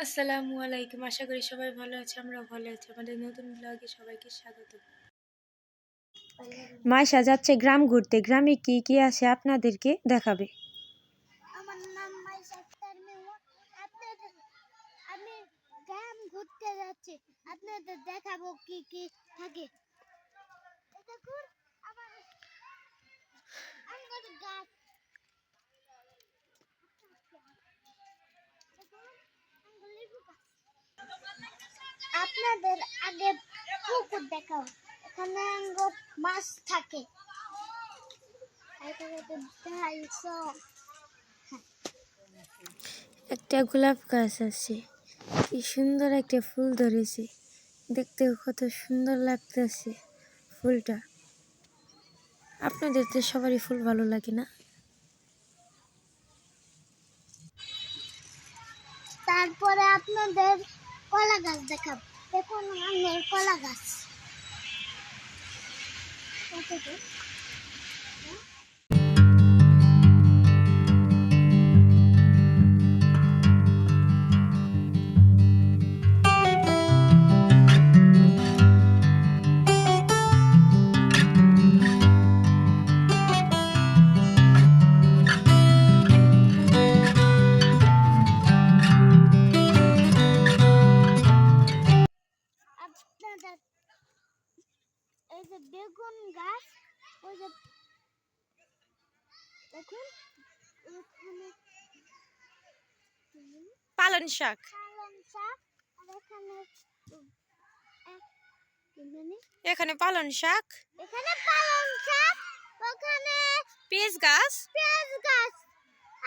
আসসালামু আলাইকুম। আশা করি সবাই ভালো আছে আমরা ভালো আছি। আমাদের নতুন ব্লগে সবাইকে স্বাগত। মাইশা যাচ্ছে গ্রাম ঘুরতে। গ্রামে কি কি আছে আপনাদেরকে দেখাবে? আমার নাম মাইশা আক্তার মেমো আপনাদের আমি গ্রাম ঘুরতে যাচ্ছি। আপনাদের দেখাবো কি কি থাকে। এই দেখুন আমার আঙ্গুর গাছ দেখুন, আঙ্গুর লেবু গাছ। আপনাদের আগে পুকুর দেখাও। এখানে মাছ থাকে। একটা গোলাপ গাছ আছে। কি সুন্দর একটা ফুল ধরেছে। দেখতে কত সুন্দর লাগতেছে ফুলটা। আপনাদের তো সবারই ফুল ভালো লাগে না? তারপরে আপনাদের কলা গাছ দেখাব। দেখুন আমার কলা গাছ? এই যে বেগুন গাছ ওই যে দেখুন পালন শাক। পালং শাক আর এখানে পালন শাক। এখানে পালং শাক ওখানে পেঁয়াজ গাছ। পেঁয়াজ গাছ।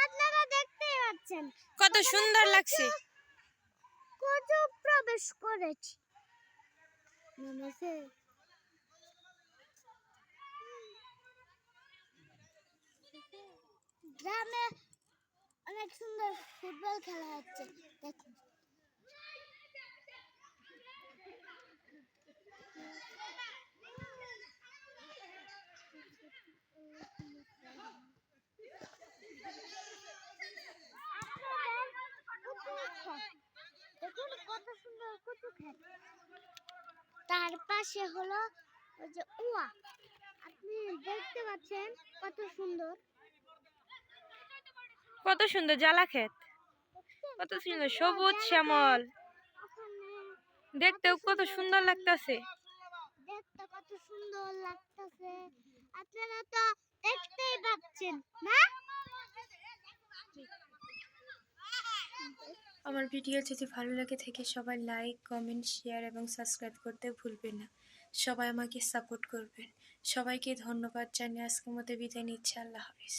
আপনারা দেখতেই পাচ্ছেন। কত সুন্দর লাগছে। কত প্রবেশ করেছে। গ্রামে অনেক সুন্দর ফুটবল খেলা হচ্ছে, দেখুন। তার পাশে হলো ওই যে উয়া। আপনি দেখতে পাচ্ছেন কত সুন্দর। কত সুন্দর জ্বালা ক্ষেত কত সুন্দর সবুজ শ্যামল। দেখতেও কত সুন্দর লাগতেছে। দেখতে কত সুন্দর লাগতেছে। আপনারা তো দেখতেই পাচ্ছেন না? আমার ভিডিও যদি ভালো লাগে থেকে সবাই লাইক কমেন্ট শেয়ার এবং সাবস্ক্রাইব করতে ভুলবেন না। সবাই আমাকে সাপোর্ট করবেন। সবাইকে ধন্যবাদ জানিয়ে আজকের মতো বিদায় নিচ্ছে। আল্লাহ হাফিজ।